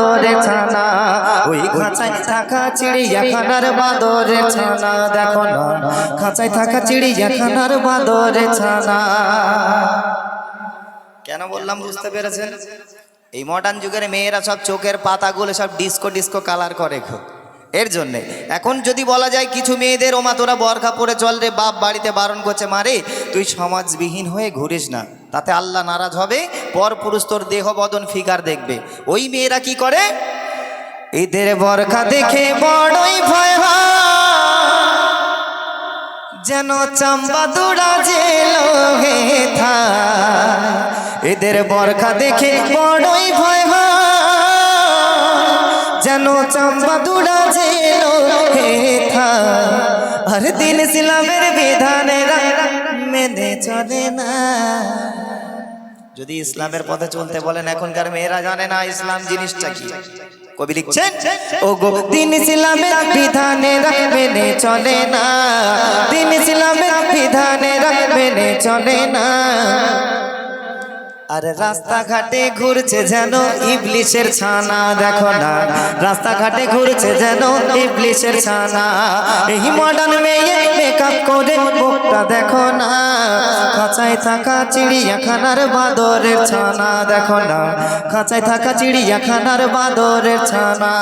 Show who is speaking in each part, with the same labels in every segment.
Speaker 1: বাদরের ছানা ওই খাঁচায় থাকা চিড়িয়াখানার বাদরে ছানা দেখো না খাঁচায় থাকা চিড়িয়াখানার বাদরে ছানা। কেন বললাম বুঝতে পেরেছেন? এই মডার্ন যুগের মেয়েরা সব চোখের পাতাগুলো সব ডিস্কো ডিস্কো কালার করে খুব। এর জন্যে। এখন যদি বলা যায় কিছু মেয়েদের, ওমা, তোরা বরখা পরে চল রে, বাপ বাড়িতে বারণ করছে মারে তুই সমাজবিহীন হয়ে ঘুরিস না। তাতে আল্লাহ নারাজ হবে পর পুরুষ তোর দেহ বদন ফিগার দেখবে। ওই মেয়েরা কি করে? এদের বরখা দেখে বড়ই ভয় যেন চাম্বা দুড়া থা এদের বরখা দেখে বড়ই ভয় যেন চাম্বা দুড়া জেল হে থা। আর দিন ইসলামের বিধানেরা মেনে চলে না। যদি ইসলামের পথে চলতে বলেন, এখনকার মেয়েরা জানে না ইসলাম জিনিসটা কি। কবি লিখছেন ও গো দিন ইসলামের বিধানের মেনে চলে না। দিন ইসলামের বিধানের মেনে চলে না। আর রাস্তাঘাটে ঘুরছে যেন ইবলিশের ছানা, দেখো না। রাস্তাঘাটে ঘুরছে যেন ইবলিশের ছানা। এই মডার্ন মেয়ে মেকআপ করে মুখটা দেখো না। খাঁচায় থাকা চিড়িয়াখানার বাদরের ছানা, দেখো না। খাঁচায় থাকা চিড়িয়াখানার বাদরের ছানা।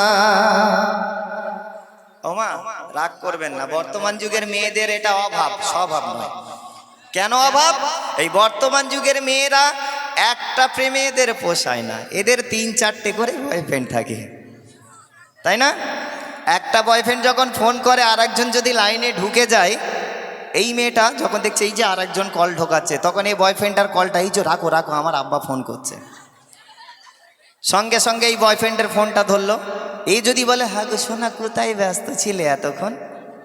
Speaker 1: ওমা রাগ করবেন না। বর্তমান যুগের মেয়েদের এটা অভাব, স্বভাব নয়। কেন অভাব? এই বর্তমান যুগের মেয়েরা একটা প্রেমে এদের পোষায় না। এদের তিন চারটে করে বয়ফ্রেন্ড থাকে। তাই না? একটা বয়ফ্রেন্ড যখন ফোন করে আর যদি লাইনে ঢুকে যায়, এই মেয়েটা যখন দেখছে, এই যে আর কল ঢোকাচ্ছে, তখন এই বয়ফ্রেন্ডটার কলটা এই যে, রাখো রাখো, আমার আব্বা ফোন করছে। সঙ্গে সঙ্গে এই বয়ফ্রেন্ডের ফোনটা ধরলো। এই যদি বলে হ্যাঁ গো সোনা কোথায় ব্যস্ত ছিলে এতক্ষণ?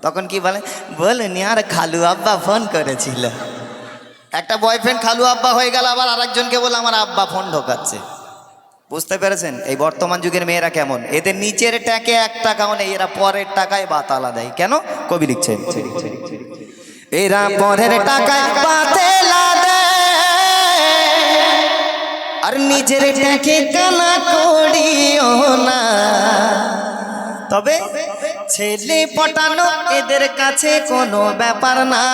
Speaker 1: তখন কি বলে বলুন আর খালু আব্বা ফোন করেছিল। একটা বয়ফ্রেন্ড খালু আব্বা হয়ে গেল, আবার আরেকজনকে বলে আমার আব্বা ফোন ঢোকাচ্ছে। বুঝতে পেরেছেন? এই বর্তমান যুগের মেয়েরা কেমন? এদের নিচের ট্যাকে এক টাকাও নেই এরা পরের টাকায় বাতালা দেয় কেন? কবি লিখছেন। এরা পরের টাকায় দেয় আর নিজের ট্যাকে কানা করিও না। তবে ছেলে পটানো এদের কাছে কোনো ব্যাপার না।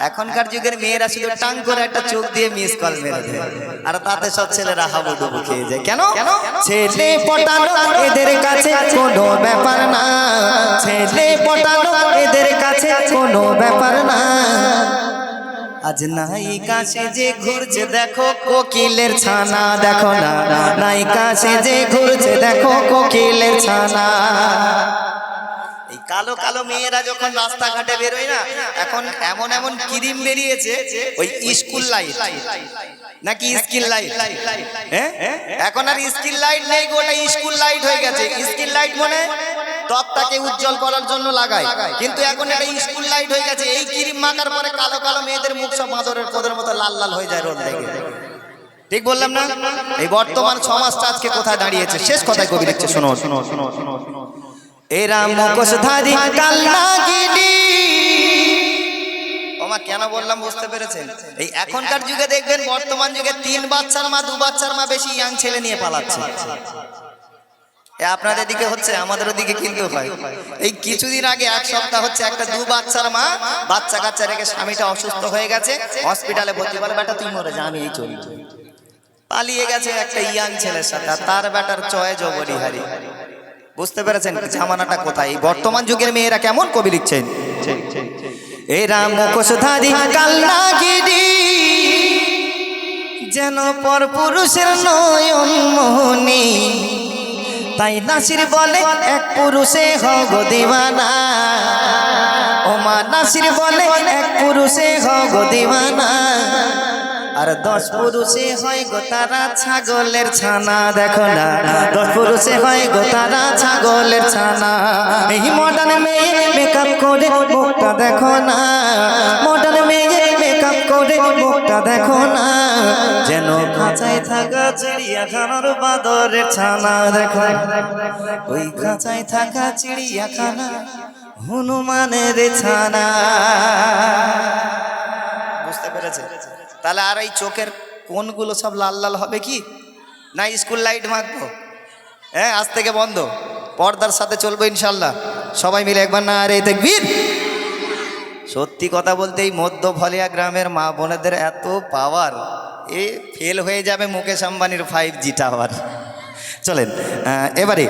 Speaker 1: এখনকার যুগের মেয়েরা শুধু টাং করে একটা চোখ দিয়ে মিস কল মেরে দেয়। আর তাতে সব ছেলেরা হাবুডুবু খেয়ে যায়। কেন? ছেলে পটানো এদের কাছে কোনো ব্যাপার না। ছেলে পটানো এদের কাছে কোনো ব্যাপার না। আজ নায়িকা সেজে ঘুরছে, দেখো কোকিলের ছানা। দেখো না, নাই নায়িকা সেজে ঘুরছে, দেখো কোকিলের ছানা। কালো কালো মেয়েরা যখন রাস্তাঘাটে বেরোয় না, এখন এমন এমন ক্রিম বেরিয়েছে, ওই স্কুল লাইট নাকি স্কিল লাইট হ্যাঁ? এখন আর স্কিল লাইট নেই গোটা স্কুল লাইট হয়ে গেছে। স্কিল লাইট মানে টপটাকে উজ্জ্বল করার জন্য লাগায়। কিন্তু এখন এটা স্কুল লাইট হয়ে গেছে। এই ক্রিম মাখার পরে কালো কালো মেয়েদের মুখ সব মাদরের পদের মতো লাল লাল হয়ে যায় রোদ দেখে। ঠিক বললাম না? এই বর্তমান সমাজটা আজকে কোথায় দাঁড়িয়েছে? শেষ কথায় কবি লিখছে শোনো শোনো শোনো শোনো শোনো। এরা মুখোশধারী কাল্লাগিনি ওমা কেন বললাম বুঝতে পেরেছেন? এই এখনকার যুগে দেখবেন বর্তমান যুগে তিন বাচ্চার মা দু বাচ্চার মা বেশি ইয়াং ছেলে নিয়ে পালাচ্ছে। এ আপনাদের দিকে হচ্ছে আমাদের দিকে কিন্তু হয়। এই কিছুদিন আগে এক সপ্তাহ হচ্ছে একটা দু বাচ্চার মা বাচ্চা কাচ্চা রেখে স্বামীটা অসুস্থ হয়ে গেছে হসপিটালে ভর্তি বলে বেটা তুই মরে যা আমি এই চলি। পালিয়ে গেছে একটা ইয়াং ছেলের সাথে তার বেটার চয়ে জবরি হারি বুঝতে পেরেছেন জামানাটা কোথায়? বর্তমান যুগের মেয়েরা কেমন কবি লিখছেন? এরা মুখোশধারী কাল্লাগিরি যেন পর পুরুষের নয়ন মোহনী। তাই নাসির বলে এক পুরুষে হগ দিওয়ানা। ওমা নাসির বলে এক পুরুষে হগ দিওয়ানা। আর দশ পুরুষে হয় গো তারা ছাগলের ছানা, দেখো না। দশ পুরুষে হয় গো তারা ছাগলের ছানা। এই মডার্ন মেয়ে মেকআপ করে মুখটা দেখো না। মডার্ন মেয়ে মেকআপ করে মুখটা দেখো না। যেন খাঁচায় থাকা চিড়িয়াখানার বাদরের ছানা, দেখো ওই খাঁচায় থাকা চিড়িয়াখানা হনুমানের ছানা। বুঝতে পেরেছে? তাহলে আর এই চোখের কোনগুলো সব লাল লাল হবে কি? না স্কুল লাইট মাখবো? হ্যাঁ আজ থেকে বন্ধ। পর্দার সাথে চলবো ইনশাল্লাহ সবাই মিলে একবার না আরে দেখবি সত্যি কথা বলতে এই মধ্য ভলিয়া গ্রামের মা বোনেদের এত পাওয়ার এ ফেল হয়ে যাবে মুকেশ আম্বানির ফাইভ জি টাওয়ার চলেন এবারে